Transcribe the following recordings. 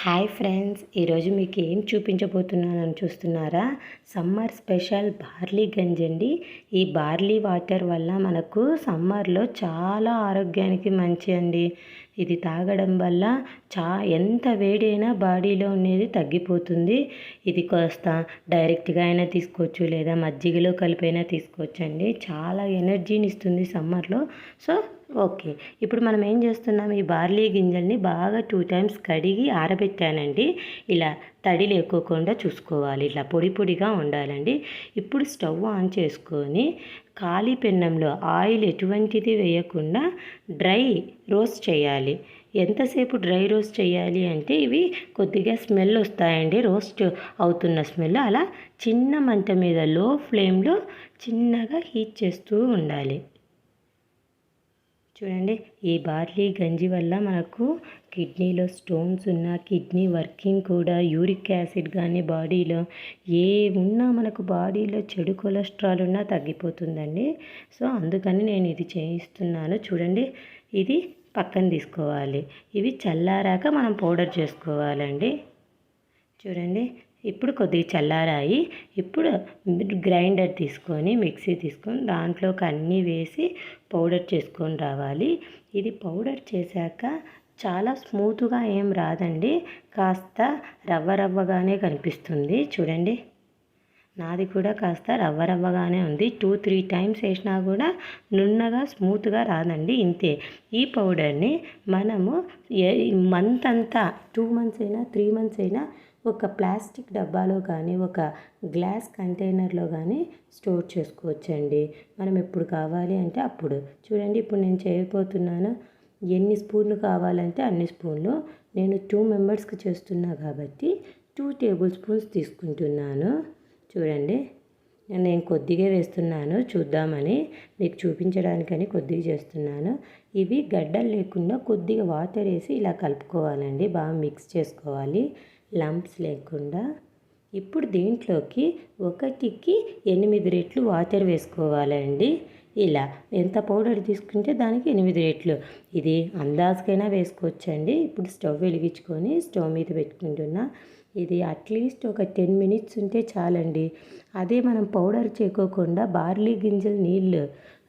Hi friends ఈరోజు మీకు ఏం చూపించబోతున్నానని చూస్తున్నారా? సమ్మర్ స్పెషల్ బార్లీ గంజి అండి. ఈ బార్లీ వాటర్ వల్ల మనకు సమ్మర్లో చాలా ఆరోగ్యానికి మంచి అండి. ఇది తాగడం వల్ల చా ఎంత వేడైనా బాడీలో ఉండేది తగ్గిపోతుంది. ఇది కాస్త డైరెక్ట్గా అయినా తీసుకోవచ్చు లేదా మజ్జిగలో కలిపైనా తీసుకోవచ్చు అండి చాలా ఎనర్జీని ఇస్తుంది సమ్మర్లో. So okay. ఇప్పుడు మనం ఏం చేస్తున్నాం? ఈ బార్లీ గింజల్ని బాగా టూ టైమ్స్ కడిగి ఆరబెట్టానండి. ఇలా తడి లేకోకుండా చూసుకోవాలి. ఇట్లా పొడి పొడిగా ఉండాలండి. ఇప్పుడు స్టవ్ ఆన్ చేసుకొని ఖాళీ పెన్నంలో ఆయిల్ ఎటువంటిది వేయకుండా డ్రై రోస్ట్ చేయాలి. ఎంతసేపు డ్రై రోస్ట్ చేయాలి అంటే ఇవి కొద్దిగా స్మెల్ వస్తాయండి. రోస్ట్ అవుతున్న స్మెల్. అలా చిన్న మంట మీద లో ఫ్లేమ్లో చిన్నగా హీట్ చేస్తూ ఉండాలి. చూడండి ఈ బార్లీ గంజి వల్ల మనకు కిడ్నీలో స్టోన్స్ ఉన్న కిడ్నీ వర్కింగ్ కూడా యూరిక్ యాసిడ్ కానీ బాడీలో ఏ ఉన్నా మనకు బాడీలో చెడు కొలెస్ట్రాల్ ఉన్నా తగ్గిపోతుందండి. సో అందుకని నేను ఇది చేయిస్తున్నాను. చూడండి ఇది పక్కన తీసుకోవాలి. ఇవి చల్లారాక మనం పౌడర్ చేసుకోవాలండి. చూడండి ఇప్పుడు కొద్దిగా చల్లారాయి. ఇప్పుడు గ్రైండర్ తీసుకొని మిక్సీ తీసుకొని దాంట్లోకి అన్నీ వేసి పౌడర్ చేసుకొని రావాలి. ఇది పౌడర్ చేశాక చాలా స్మూత్గా ఏం రాదండి. కాస్త రవ్వ రవ్వగానే కనిపిస్తుంది. చూడండి. నాది కూడా కాస్త రవ్వ రవ్వగానే ఉంది. టూ త్రీ టైమ్స్ వేసినా కూడా నున్నగా స్మూత్గా రాదండి. ఇంతే. ఈ పౌడర్ని మనము మంత్ అంతా టూ మంత్స్ అయినా త్రీ మంత్స్ అయినా ఒక ప్లాస్టిక్ డబ్బాలో కానీ ఒక గ్లాస్ కంటైనర్లో కానీ స్టోర్ చేసుకోవచ్చండి. మనం ఎప్పుడు కావాలి అంటే అప్పుడు. చూడండి ఇప్పుడు నేను చేయబోతున్నాను. ఎన్ని స్పూన్లు కావాలంటే అన్ని స్పూన్లు. నేను టూ మెంబర్స్కి చేస్తున్నా కాబట్టి టూ టేబుల్ స్పూన్స్ తీసుకుంటున్నాను. చూడండి నేను కొద్దిగా వేస్తున్నాను చూద్దామని. మీకు చూపించడానికని కొద్దిగా చేస్తున్నాను. ఇవి గడ్డలు లేకుండా కొద్దిగా వాటర్ వేసి ఇలా కలుపుకోవాలండి. బాగా మిక్స్ చేసుకోవాలి. లంప్స్ లేకుండా ఇప్పుడు దీంట్లోకి ఒకటికి ఎనిమిది రెట్లు వాటర్ వేసుకోవాలండి. ఇలా ఎంత పౌడర్ తీసుకుంటే దానికి ఎనిమిది రెట్లు. ఇది అందాజకైనా వేసుకోవచ్చండి. ఇప్పుడు స్టవ్ వెలిగించుకొని స్టవ్ మీద పెట్టుకుంటున్నా. ఇది అట్లీస్ట్ ఒక టెన్ మినిట్స్ ఉంటే చాలండి. అదే మనం పౌడర్ చేకోకుండా బార్లీ గింజలు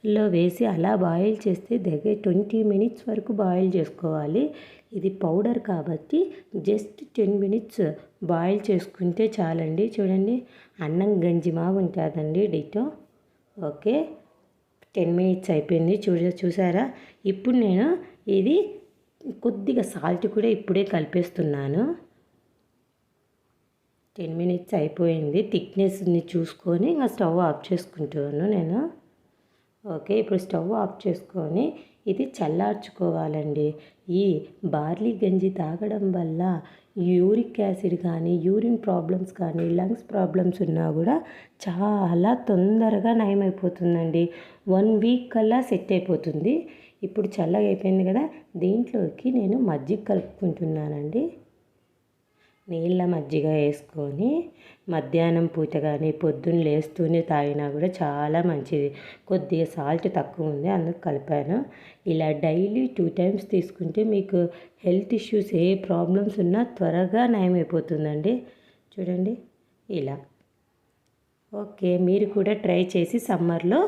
లో వేసి అలా బాయిల్ చేస్తే దగ్గర ట్వంటీ మినిట్స్ వరకు బాయిల్ చేసుకోవాలి. ఇది పౌడర్ కాబట్టి జస్ట్ టెన్ మినిట్స్ బాయిల్ చేసుకుంటే చాలండి. చూడండి అన్నం గంజిమాగా ఉంటుందండి డిటో. ఓకే టెన్ మినిట్స్ అయిపోయింది. చూడ చూసారా? ఇప్పుడు నేను ఇది కొద్దిగా సాల్ట్ కూడా ఇప్పుడే కలిపేస్తున్నాను. టెన్ మినిట్స్ అయిపోయింది. థిక్నెస్ని చూసుకొని ఇంకా స్టవ్ ఆఫ్ చేసుకుంటాను నేను. ఓకే ఇప్పుడు స్టవ్ ఆఫ్ చేసుకొని ఇది చల్లార్చుకోవాలండి. ఈ బార్లీ గంజి తాగడం వల్ల యూరిక్ యాసిడ్ కానీ యూరిన్ ప్రాబ్లమ్స్ కానీ లంగ్స్ ప్రాబ్లమ్స్ ఉన్నా కూడా చాలా తొందరగా నయమైపోతుందండి. వన్ వీక్ కల్లా సెట్ అయిపోతుంది. ఇప్పుడు చల్లగా అయిపోయింది కదా దీంట్లోకి నేను మజ్జిగ కలుపుకుంటున్నానండి. నీళ్ళ మజ్జిగ వేసుకొని మధ్యాహ్నం పూట కానీ పొద్దున్న లేస్తూనే తాగినా కూడా చాలా మంచిది. కొద్దిగా సాల్ట్ తక్కువ ఉంది అందుకు కలిపాను. ఇలా డైలీ టూ టైమ్స్ తీసుకుంటే మీకు హెల్త్ ఇష్యూస్ ఏ ప్రాబ్లమ్స్ ఉన్నా త్వరగా నయమైపోతుందండి. చూడండి ఇలా. ఓకే మీరు కూడా ట్రై చేసి సమ్మర్లో